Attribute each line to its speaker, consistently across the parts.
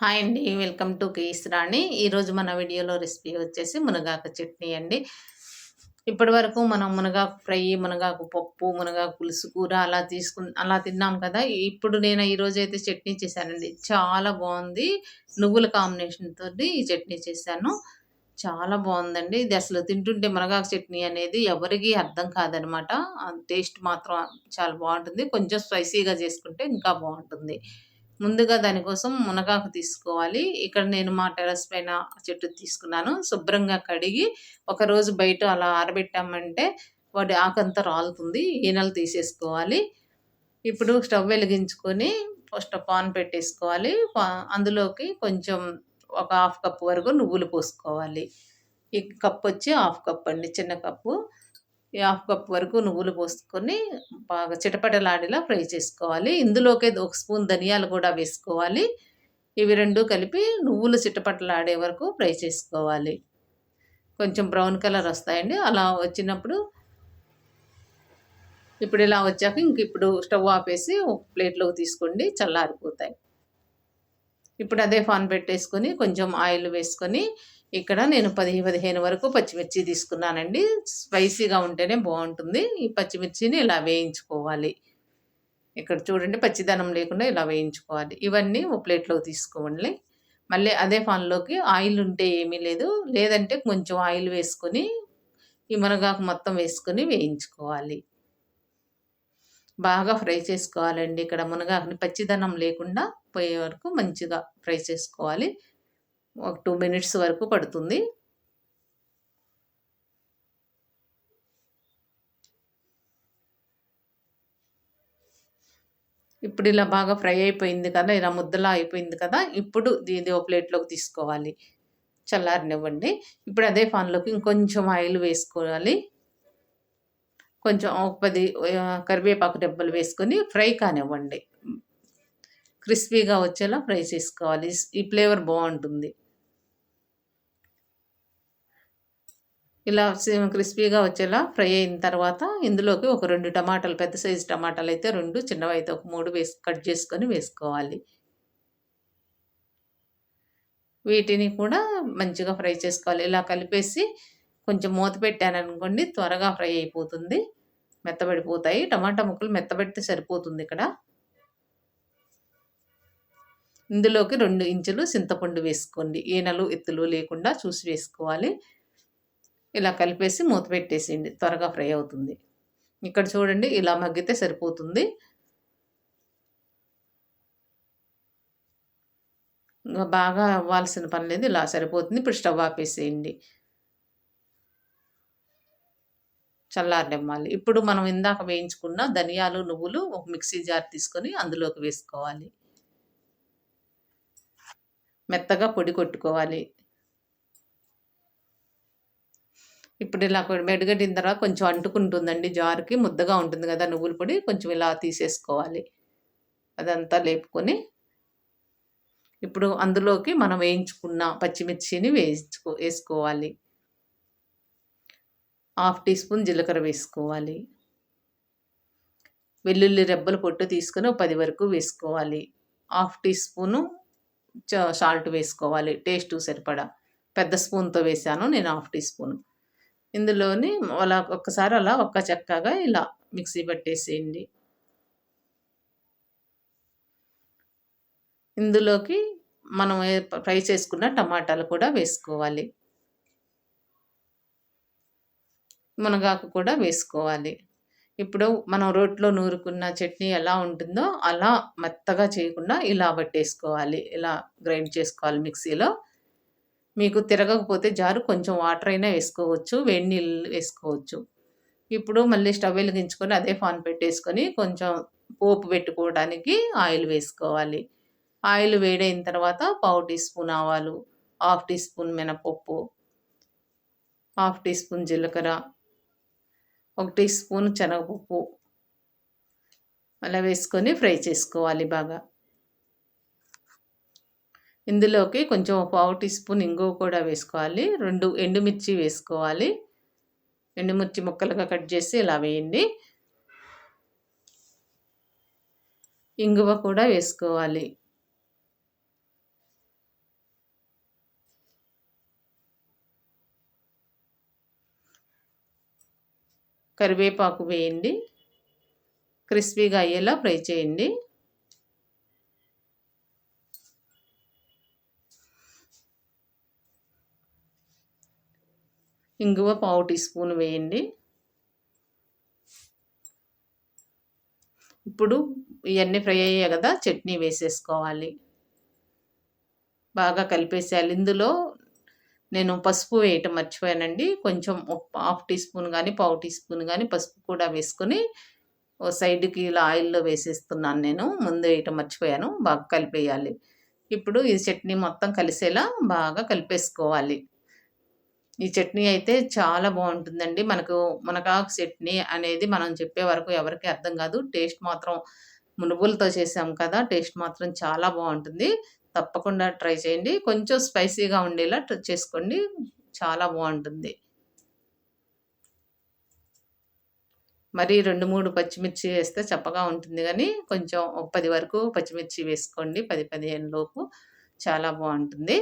Speaker 1: Hi అండి. Welcome to Kes Rani. ఈరోజు మన వీడియోలో రెసిపీ వచ్చేసి మునగాకు చట్నీ అండి. ఇప్పటి వరకు మనం మునగాకు ఫ్రై మునగాకు పప్పు మునగాకు పులుసు కూర అలా తీసుకు అలా తిన్నాం కదా. ఇప్పుడు నేను ఈరోజు అయితే చట్నీ చేశానండి. చాలా బాగుంది. నువ్వుల కాంబినేషన్తో ఈ చట్నీ చేశాను. చాలా బాగుందండి. ఇది అసలు తింటుంటే మునగాకు చట్నీ అనేది ఎవరికి అర్థం కాదనమాట. టేస్ట్ మాత్రం చాలా బాగుంటుంది. కొంచెం స్పైసీగా చేసుకుంటే ఇంకా బాగుంటుంది. ముందుగా దానికోసం మునగాకు తీసుకోవాలి. ఇక్కడ నేను మా టెరస్ పైన చెట్టు తీసుకున్నాను. శుభ్రంగా కడిగి ఒకరోజు బయట అలా ఆరబెట్టామంటే వాటి ఆకంతా రాలుతుంది. ఈనెలు తీసేసుకోవాలి. ఇప్పుడు స్టవ్ వెలిగించుకొని ఫస్ట్ పాన్ పెట్టేసుకోవాలి. అందులోకి కొంచెం ఒక హాఫ్ కప్ వరకు నువ్వులు పోసుకోవాలి. ఈ కప్ వచ్చి హాఫ్ కప్ అండి చిన్న కప్పు. హాఫ్ కప్ వరకు నువ్వులు పోసుకొని బాగా చిటపటలాడేలా ఫ్రై చేసుకోవాలి. ఇందులోకి ఒక స్పూన్ ధనియాలు కూడా వేసుకోవాలి. ఇవి రెండు కలిపి నువ్వులు చిటపటలాడే వరకు ఫ్రై చేసుకోవాలి. కొంచెం బ్రౌన్ కలర్ వస్తాయండి. అలా వచ్చినప్పుడు ఇప్పుడు ఇలా వచ్చాక ఇంక ఇప్పుడు స్టవ్ ఆపేసి ఒక ప్లేట్లోకి తీసుకోండి. చల్లారిపోతాయి. ఇప్పుడు అదే ఫాన్ పెట్టేసుకొని కొంచెం ఆయిల్ వేసుకొని ఇక్కడ నేను పది పదిహేను వరకు పచ్చిమిర్చి తీసుకున్నానండి. స్పైసీగా ఉంటేనే బాగుంటుంది. ఈ పచ్చిమిర్చిని ఇలా వేయించుకోవాలి. ఇక్కడ చూడండి పచ్చిదనం లేకుండా ఇలా వేయించుకోవాలి. ఇవన్నీ ఓ ప్లేట్లో తీసుకోవాలి మళ్ళీ అదే ఫాన్లోకి ఆయిల్ ఉంటే ఏమీ లేదు. లేదంటే కొంచెం ఆయిల్ వేసుకొని ఈ మునగాకు మొత్తం వేసుకొని వేయించుకోవాలి. బాగా ఫ్రై చేసుకోవాలండి. ఇక్కడ మునగాకుని పచ్చిదనం లేకుండా పోయే వరకు మంచిగా ఫ్రై చేసుకోవాలి. ఒక టూ మినిట్స్ వరకు పడుతుంది. ఇప్పుడు ఇలా బాగా ఫ్రై అయిపోయింది కదా ఇలా ముద్దలా అయిపోయింది కదా ఇప్పుడు దీని ఒక ప్లేట్లోకి తీసుకోవాలి. చల్లారనివ్వండి. ఇప్పుడు అదే ఫాన్లోకి ఇంకొంచెం ఆయిల్ వేసుకోవాలి. కొంచెం ఒక పది కరివేపాకు డబ్బలు వేసుకొని ఫ్రై కానివ్వండి. క్రిస్పీగా వచ్చేలా ఫ్రై చేసుకోవాలి. ఈ ఫ్లేవర్ బాగుంటుంది. ఇలా క్రిస్పీగా వచ్చేలా ఫ్రై అయిన తర్వాత ఇందులోకి ఒక రెండు టమాటాలు పెద్ద సైజు టమాటాలు అయితే రెండు చిన్నవి అయితే ఒక మూడు వేసి కట్ చేసుకొని వేసుకోవాలి. వీటిని కూడా మంచిగా ఫ్రై చేసుకోవాలి. ఇలా కలిపేసి కొంచెం మూత పెట్టాను అనుకోండి త్వరగా ఫ్రై అయిపోతుంది. మెత్తబడిపోతాయి. టమాటా ముక్కలు మెత్తబెడితే సరిపోతుంది ఇక్కడ. ఇందులోకి రెండు ఇంచులు చింతపండు వేసుకోండి. ఈనలు ఎత్తులు లేకుండా చూసి వేసుకోవాలి. ఇలా కలిపేసి మూత పెట్టేసేయండి. త్వరగా ఫ్రై అవుతుంది. ఇక్కడ చూడండి ఇలా మగ్గితే సరిపోతుంది. బాగా అవ్వాల్సిన పని లేదు ఇలా సరిపోతుంది. ఇప్పుడు స్టవ్ ఆపేసేయండి. చల్లారనివ్వాలి. ఇప్పుడు మనం ఇందాక వేయించుకున్న ధనియాలు నువ్వులు ఒక మిక్సీ జార్ తీసుకొని అందులోకి వేసుకోవాలి. మెత్తగా పొడి కొట్టుకోవాలి. ఇప్పుడు ఇలా మెడుగట్టిన తర్వాత కొంచెం అంటుకుంటుందండి జారుకి ముద్దగా ఉంటుంది కదా నువ్వుల పొడి కొంచెం ఇలా తీసేసుకోవాలి. అదంతా లేపుకొని ఇప్పుడు అందులోకి మనం వేయించుకున్న పచ్చిమిర్చిని వేయించుకో వేసుకోవాలి. హాఫ్ టీ స్పూన్ జీలకర్ర వేసుకోవాలి. వెల్లుల్లి రెబ్బలు పొట్టు తీసుకొని పది వరకు వేసుకోవాలి. హాఫ్ టీ స్పూను సాల్ట్ వేసుకోవాలి. టేస్ట్ సరిపడా. పెద్ద స్పూన్తో వేసాను నేను హాఫ్ టీ స్పూన్. ఇందులోని అలా ఒక్కసారి అలా ఒక్క చెక్కగా ఇలా మిక్సీ పట్టేసేయండి. ఇందులోకి మనం ఫ్రై చేసుకున్న టమాటాలు కూడా వేసుకోవాలి. మునగాకు కూడా వేసుకోవాలి. ఇప్పుడు మనం రోట్లో నూరుకున్న చట్నీ ఎలా ఉంటుందో అలా మెత్తగా చేయకుండా ఇలా పట్టేసుకోవాలి. ఇలా గ్రైండ్ చేసుకోవాలి మిక్సీలో. మీకు తిరగకపోతే జారు కొంచెం వాటర్ అయినా వేసుకోవచ్చు వేడి నీళ్ళు వేసుకోవచ్చు. ఇప్పుడు మళ్ళీ స్టవ్ వెలిగించుకొని అదే ఫాన్ పెట్టేసుకొని కొంచెం పోపు పెట్టుకోవడానికి ఆయిల్ వేసుకోవాలి. ఆయిల్ వేడైన తర్వాత పావు టీ స్పూన్ ఆవాలు హాఫ్ టీ స్పూన్ మినపప్పు హాఫ్ టీ స్పూన్ జీలకర్ర ఒక టీ స్పూన్ శనగపప్పు. అలా వేసుకొని ఫ్రై చేసుకోవాలి బాగా. ఇందులోకి కొంచెం పావు టీ స్పూన్ ఇంగువ కూడా వేసుకోవాలి. రెండు ఎండుమిర్చి వేసుకోవాలి. ఎండుమిర్చి ముక్కలుగా కట్ చేసి ఇలా వేయండి. ఇంగువ కూడా వేసుకోవాలి. కరివేపాకు వేయండి. క్రిస్పీగా అయ్యేలా ఫ్రై చేయండి. ఇంగువ పావు టీ స్పూన్ వేయండి. ఇప్పుడు ఇవన్నీ ఫ్రై అయ్యాయి కదా చట్నీ వేసేసుకోవాలి. బాగా కలిపేసేయాలి. ఇందులో నేను పసుపు వేయటం మర్చిపోయానండి. కొంచెం హాఫ్ టీ స్పూన్ కానీ పావు టీ స్పూన్ కానీ పసుపు కూడా వేసుకొని ఓ సైడ్కి ఇలా ఆయిల్లో వేసేస్తున్నాను నేను. ముందు వేయటం మర్చిపోయాను. బాగా కలిపేయాలి. ఇప్పుడు ఈ చట్నీ మొత్తం కలిసేలా బాగా కలిపేసుకోవాలి. ఈ చట్నీ అయితే చాలా బాగుంటుందండి. మనకు మునగాకు చట్నీ అనేది మనం చెప్పే వరకు ఎవరికి అర్థం కాదు. టేస్ట్ మాత్రం మునుగులతో చేసాం కదా టేస్ట్ మాత్రం చాలా బాగుంటుంది. తప్పకుండా ట్రై చేయండి. కొంచెం స్పైసీగా ఉండేలా చేసుకోండి. చాలా బాగుంటుంది. మరి రెండు మూడు పచ్చిమిర్చి వేస్తే చప్పగా ఉంటుంది కానీ కొంచెం ఒక పది వరకు పచ్చిమిర్చి వేసుకోండి. పది పదిహేను లోపు. చాలా బాగుంటుంది.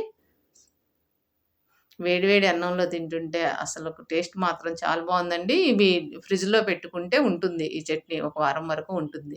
Speaker 1: వేడివేడి అన్నంలో తింటుంటే అసలు టేస్ట్ మాత్రం చాలా బాగుందండి. ఇవి ఫ్రిడ్జ్లో పెట్టుకుంటే ఉంటుంది. ఈ చట్నీ ఒక వారం వరకు ఉంటుంది.